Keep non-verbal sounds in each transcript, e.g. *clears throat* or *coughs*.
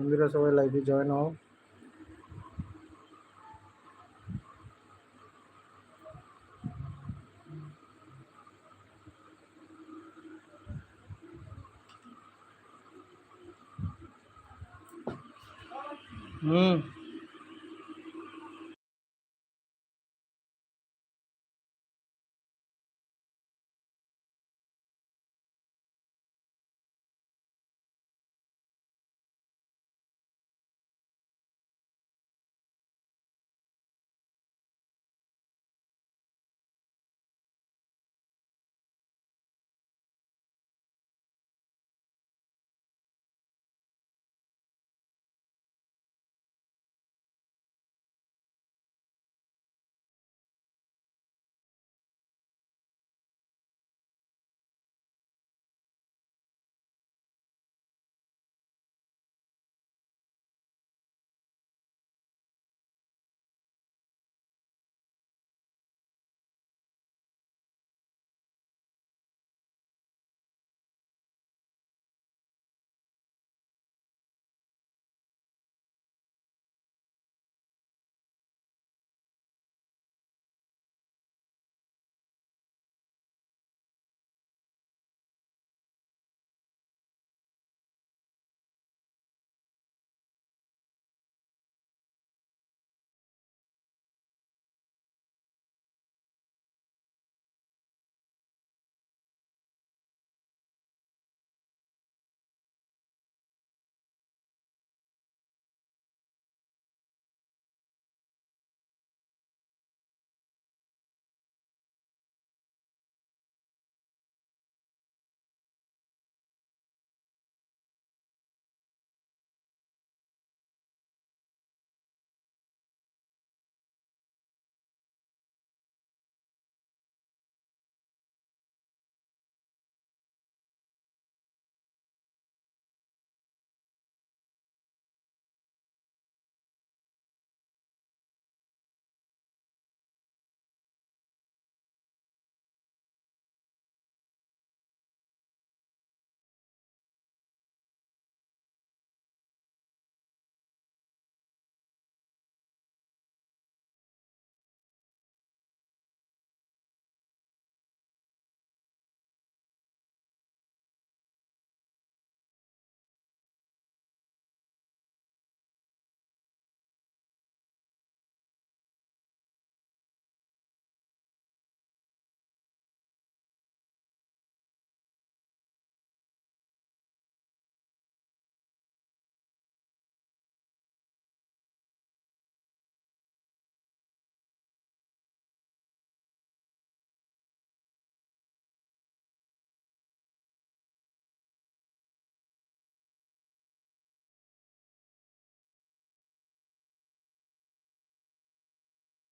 বন্ধুরা সবাই লাইভে জয়েন হও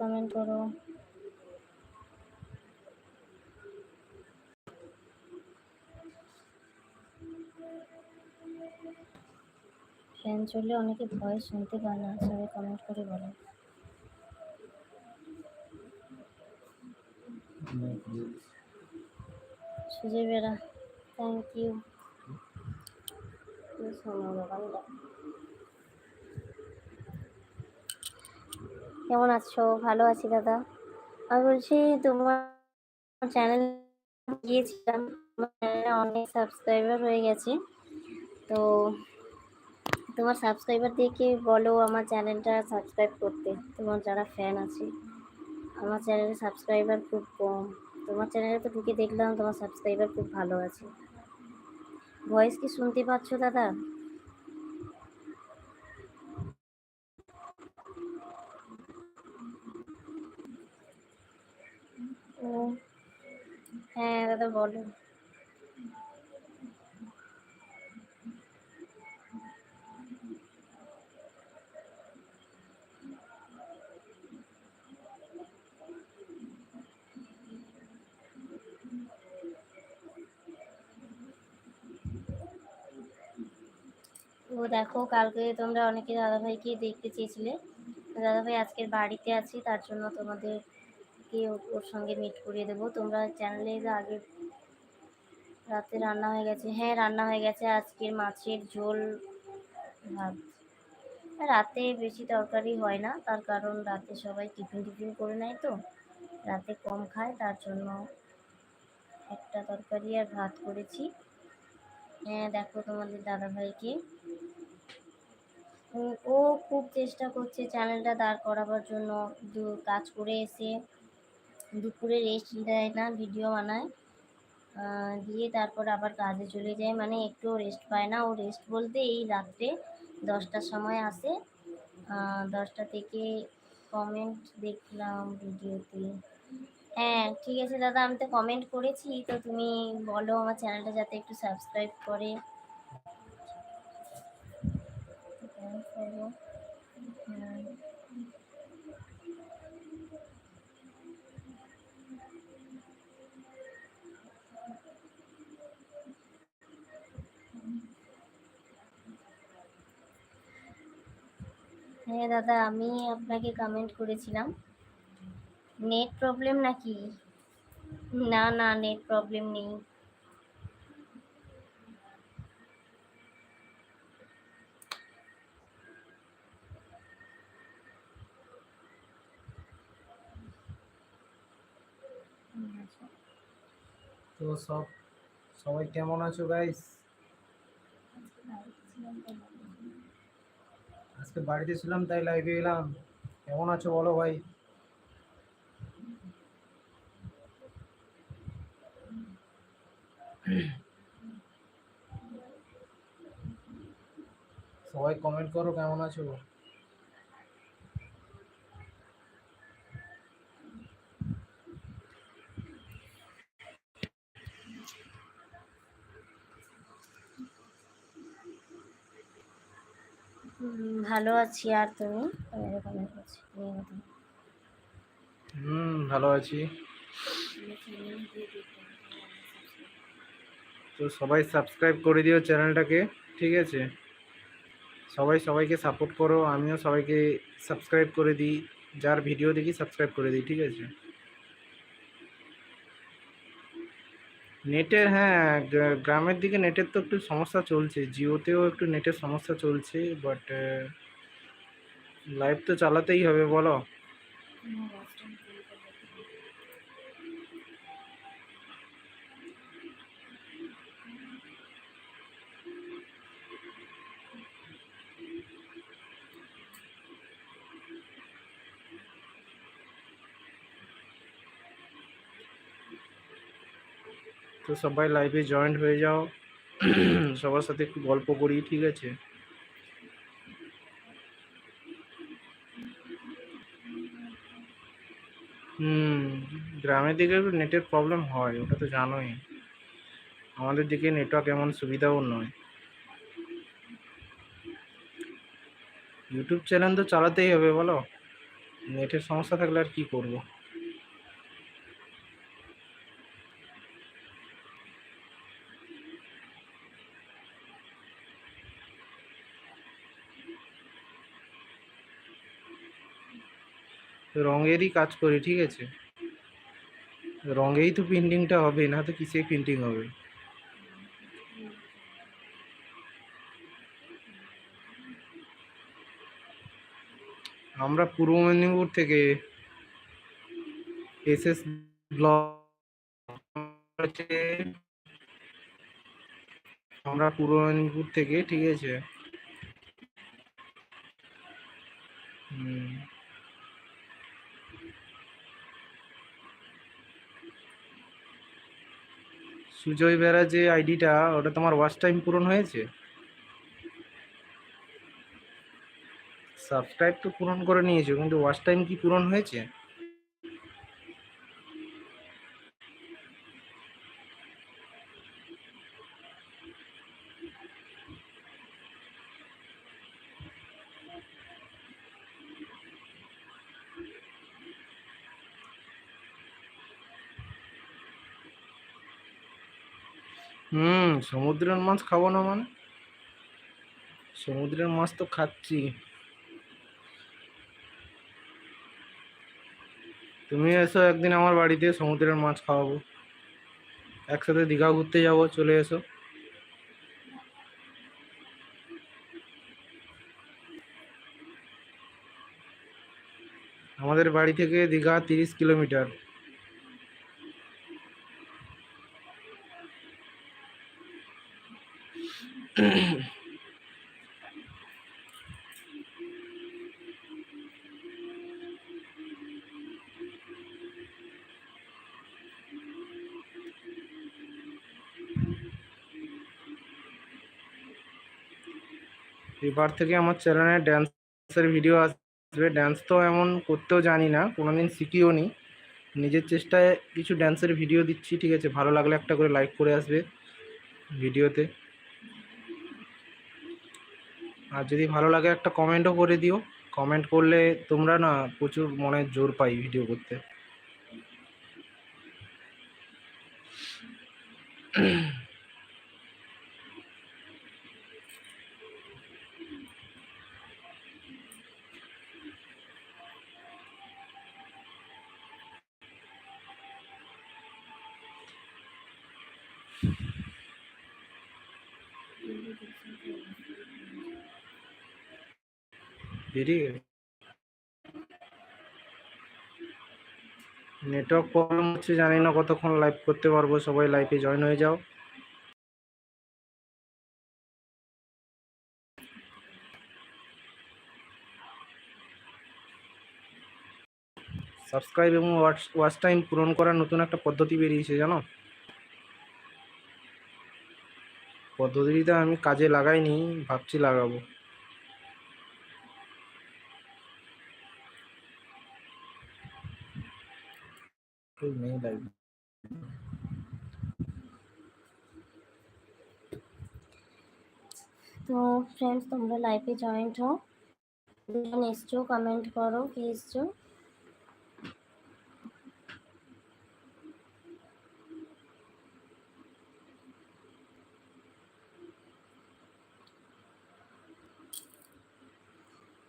কমেন্ট করো। ফ্যান চললে অনেকে ভয়েস শুনতে পায় না, সবাই কমেন্ট করে বলো। সুজয় বেরা থ্যাংক ইউ কেমন আছো? ভালো আছি দাদা। আমি বলছি, তোমার চ্যানেল গিয়েছিলাম অনেক সাবস্ক্রাইবার হয়ে গেছে। তো তোমার সাবস্ক্রাইবার দেখে বলো, আমার চ্যানেলটা সাবস্ক্রাইব করতে। তোমার যারা ফ্যান আছে, আমার চ্যানেলে সাবস্ক্রাইবার খুব কম। তোমার চ্যানেলে তো ঢুকে দেখলাম, তোমার সাবস্ক্রাইবার খুব ভালো আছে। ভয়েস কি শুনতে পাচ্ছ দাদা? ও হ্যাঁ দাদা বলো। ও দেখো, কালকে তোমরা অনেকে দাদাভাইকে দেখতে চেয়েছিলে। দাদাভাই আজকের বাড়িতে আছি, তার জন্য তোমাদেরকে ওর সঙ্গে মিট করিয়ে দেবো। তোমরা চ্যানেলে আগে রাতে রান্না হয়ে গেছে। হ্যাঁ রান্না হয়ে গেছে। আজকের মাছের ঝোল, ভাত। রাতে বেশি তরকারি হয় না। তার কারণ রাতে সবাই টিফিন টিফিন করে নেয় তো। রাতে কম খায়, তার জন্য একটা তরকারি আর ভাত করেছি। হ্যাঁ দেখো তোমাদের দাদাভাইকে। ও খুব চেষ্টা করছে চ্যানেলটা দাঁড় করাবার জন্য। দু, কাজ করে এসে দুপুরে রেস্ট দেয় না ভিডিও বানায়। দিয়ে তারপর আবার কাজে চলে যায়। মানে একটুও রেস্ট পায় না। ও রেস্ট বলতে এই রাত্রে দশটার সময় আসে। দশটা থেকে কমেন্ট দেখলাম ভিডিওতে হ্যাঁ ঠিক আছে দাদা, আমি তো কমেন্ট করেছি। তো তুমি বলো আমার চ্যানেলটা যাতে একটু সাবস্ক্রাইব করে করব হুম। হ্যাঁ দাদা আমি আপনাকে কমেন্ট করেছিলাম। নেট প্রবলেম নাকি? না না নেট প্রবলেম নেই। তো সব সবাই কেমন আছো গাইস আজকে বাড়িতে ছিলাম, তাই লাইভে এলাম। কেমন আছো বলো ভাই? সবাই কমেন্ট করো, কেমন আছো হুম, ভালো আছি আর তুমি? হুম, ভালো আছি। তো সবাই সাবস্ক্রাইব করে দিও চ্যানেলটাকে, ঠিক আছে? সবাই সবাইকে সাপোর্ট করো, আমিও সবাইকে সাবস্ক্রাইব করে দিই, যার ভিডিও দেখি সাবস্ক্রাইব করে দিই, ঠিক আছে? নেটের হ্যাঁ গ্রামের দিকে নেটের তো একটু সমস্যা চলছে। জিওতেও একটু নেটের সমস্যা চলছে বাট লাইভ তো চালাতেই হবে, বলো। তো সবাই লাইভে জয়েন্ট হয়ে যাও। *coughs* সবার সাথে একটু গল্প করি ঠিক আছে? হুম গ্রামের দিকে একটু নেটের প্রবলেম হয় ওটা তো জানোই। আমাদের দিকে নেটওয়ার্ক এমন সুবিধাও নয়। ইউটিউব চ্যানেল তো চালাতেই হবে বলো? নেটের সমস্যা থাকলে আর কি করব? রঙেরই কাজ করি, ঠিক আছে? রঙেই তো প্রিন্টিংটা হবে, না তো কিসে প্রিন্টিং হবে? আমরা পূর্ব মেদিনীপুর থেকে এস এস ব্লগ আমরা পূর্ব মেদিনীপুর থেকে, ঠিক আছে? হুম। সুজয় বেরা যে আইডিটা, ওটা তোমার ওয়াচ টাইম পূরণ হয়েছে? সাবস্ক্রাইব তো পূরণ করে নিয়েছো, কিন্তু ওয়াচ টাইম কি পূরণ হয়েছে? হুম, সমুদ্রের মাছ খাব না মানে? সমুদ্রের মাছ তো খাচ্ছি। তুমি এসো একদিন আমার বাড়িতে, সমুদ্রের মাছ খাওয়াবো। একসাথে দীঘা ঘুরতে যাব, চলে এসো। আমাদের বাড়ি থেকে দীঘা তিরিশ কিলোমিটার। *clears throat* এবার থেকে আমার চ্যানেলে ড্যান্সের ভিডিও আসবে। ড্যান্স তো এমন করতেও জানি না, কোনোদিন শিখিও নি। নিজের চেষ্টায় কিছু ড্যান্সের ভিডিও দিচ্ছি, ঠিক আছে? ভালো লাগলে একটা করে লাইক করে আসবে ভিডিওতে। আর যদি ভালো লাগে একটা কমেন্টও করে দিও। কমেন্ট করলে তোমরা না প্রচুর মনে জোর পাই ভিডিও করতে। বেরিয়ে নেটওয়ার্ক প্রবলেম হচ্ছে, জানি না কতক্ষণ লাইভ করতে পারব, সবাই লাইভে জয়েন হয়ে যাও। সাবস্ক্রাইব এবং ওয়াচ টাইম পূরণ করার নতুন একটা পদ্ধতি বেরিয়েছে, জানো? পদ্ধতিটা আমি কাজে লাগাইনি, ভাবছি লাগাবো। কেউ নেই লাইভ তো ফ্রেন্ডস তোমরা লাইভে জয়েন্ট হও দুজন এসছো কমেন্ট করো কি এসছো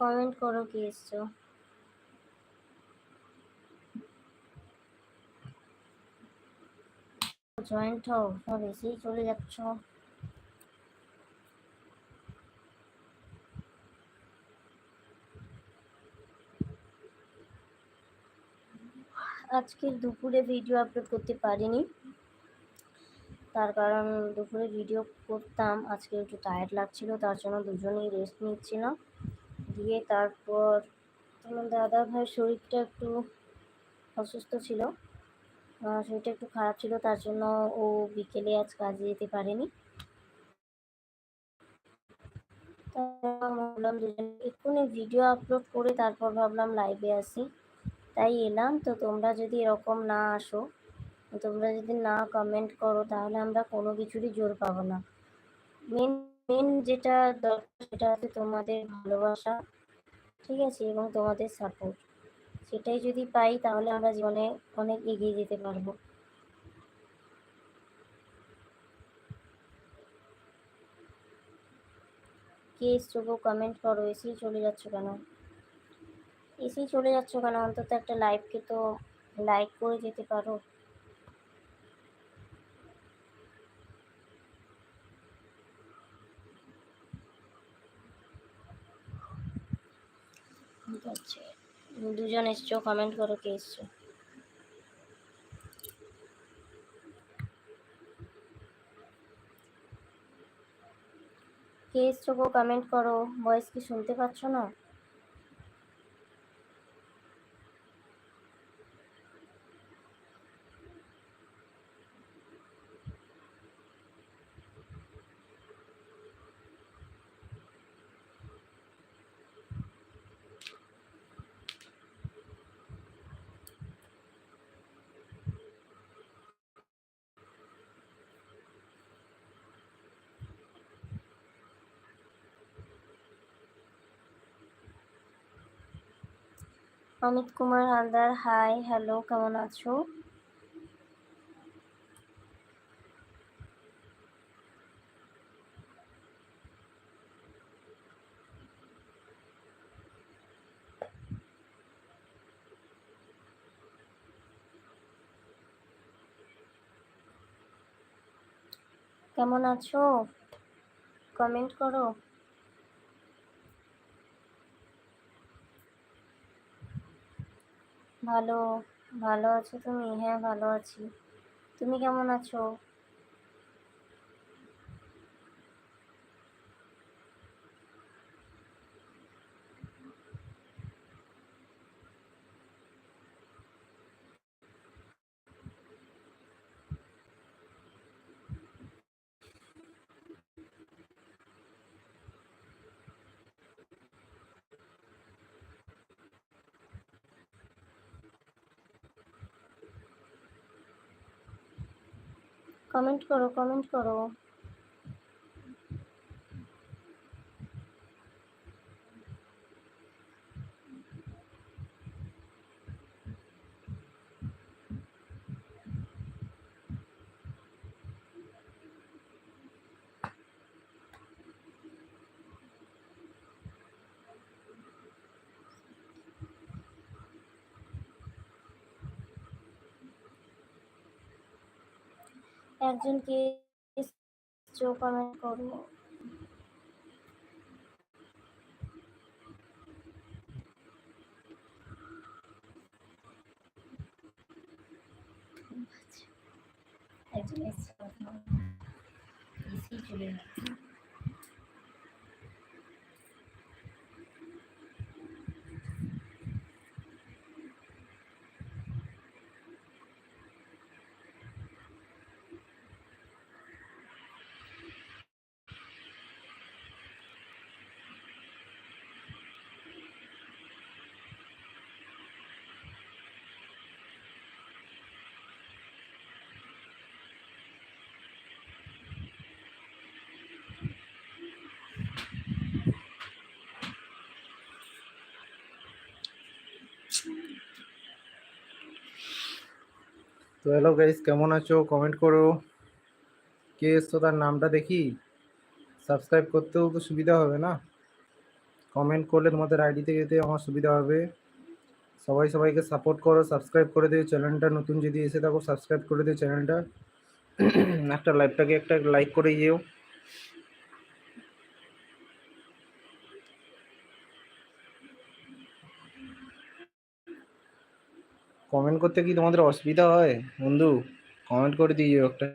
কমেন্ট করো কি এসছো জয়েন্ট হও সব এসেই চলে যাচ্ছ। আজকে দুপুরে ভিডিও আপলোড করতে পারিনি। তার কারণ দুপুরে ভিডিও করতাম, আজকে একটু টায়ার্ড লাগছিল, তার জন্য দুজনেই রেস্ট নিচ্ছিলাম। দিয়ে তারপর তোমার দাদা ভাই শরীরটা একটু অসুস্থ ছিল। শরীরটা একটু খারাপ ছিল, তার জন্য ও বিকেলে আজ কাজে যেতে পারেনি। ভাবলাম দুজনে, এক্ষুনি ভিডিও আপলোড করে তারপর ভাবলাম লাইভে আসি। তাই এলাম, তো তোমরা যদি এরকম না আসো, তোমরা যদি না কমেন্ট করো, তাহলে আমরা কোনো কিছুরই জোর পাবো না। মেন মেন যেটা দরকার সেটা হচ্ছে তোমাদের ভালোবাসা, ঠিক আছে, এবং তোমাদের সাপোর্ট সেটাই যদি পাই, তাহলে আমরা জীবনে অনেক এগিয়ে যেতে পারব। কে এসছো কমেন্ট করো, এসেই চলে যাচ্ছ কেন? এসেই চলে যাচ্ছ কেন? অন্তত একটা লাইভকে তো লাইক করে যেতে পারো। ঠিক আছে। দুজন এসছো কমেন্ট করো কে এসছো। কে এসছো গো কমেন্ট করো। ভয়েস কি শুনতে পাচ্ছ না? অমিত কুমার হালদার হাই হ্যালো কেমন আছো? কেমন আছো? কমেন্ট করো। ভালো ভালো আছো তুমি? হ্যাঁ ভালো আছি। তুমি কেমন আছো? কমেন্ট করো কমেন্ট করো। একজনকে চো কমেন্ট করো একজন এসছে এসেই চলে যাচ্ছে তো হ্যালো গাইস কেমন আছো? কমেন্ট করো। কে এসছো তার নামটা দেখি। সাবস্ক্রাইব করতেও তো সুবিধা হবে না। কমেন্ট করলে তোমাদের আইডিতে যেতে আমার সুবিধা হবে। সবাই সবাইকে সাপোর্ট করো সাবস্ক্রাইব করে দিও। চ্যানেলটা নতুন যদি এসে থাকো সাবস্ক্রাইব করে দিও চ্যানেলটা একটা লাইভটাকে একটা লাইক করে যেও কমেন্ট করতে কি তোমাদের অসুবিধা হয়? বন্ধু কমেন্ট করে দিও একটা।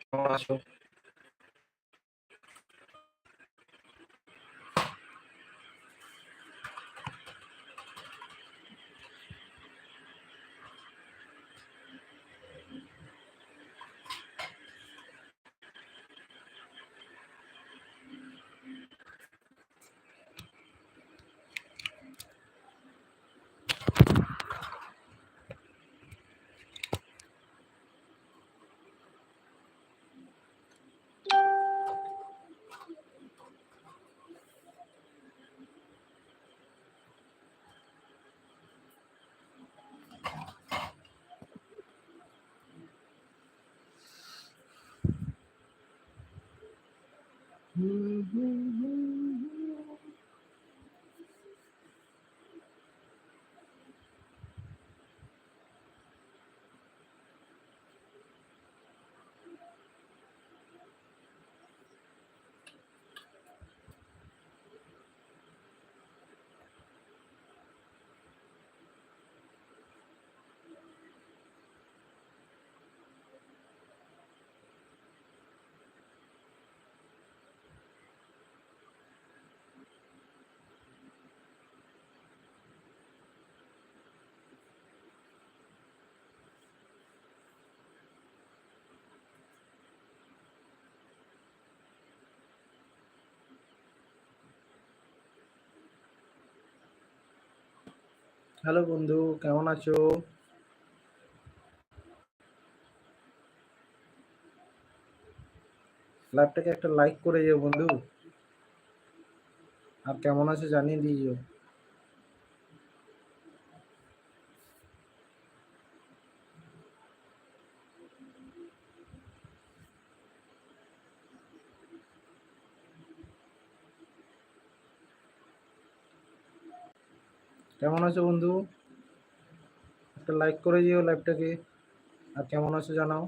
কেমন আছো হ্যালো বন্ধু, কেমন আছো? লাইভটাকে একটা লাইক করে যেও বন্ধু। আর কেমন আছো জানিয়ে দিও। কেমন আছো বন্ধু? একটা লাইক করে দিও লাইভটাকে আর কেমন আছো জানাও।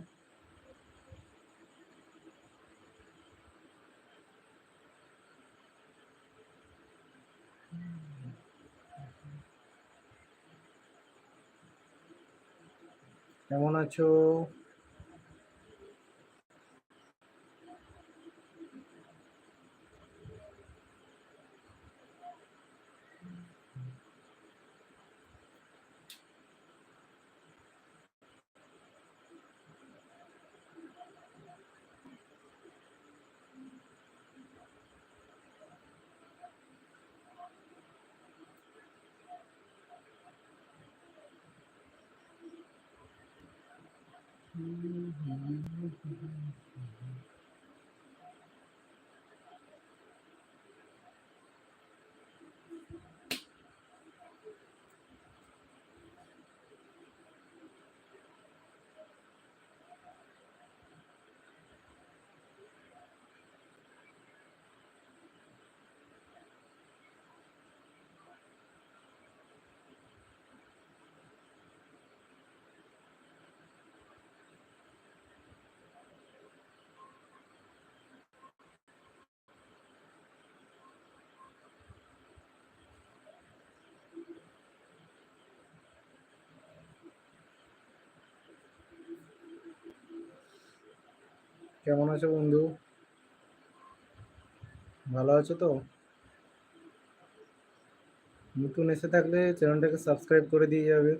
কেমন আছো? কেমন আছো বন্ধু? ভালো আছো তো? নতুন এসে থাকলে চ্যানেলটাকে সাবস্ক্রাইব করে দিয়ে যাবে।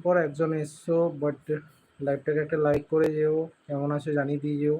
পর একজন এসছো বাট লাইভটাকে একটা লাইক করে যেও কেমন আছে জানিয়ে দিয়ে যেও।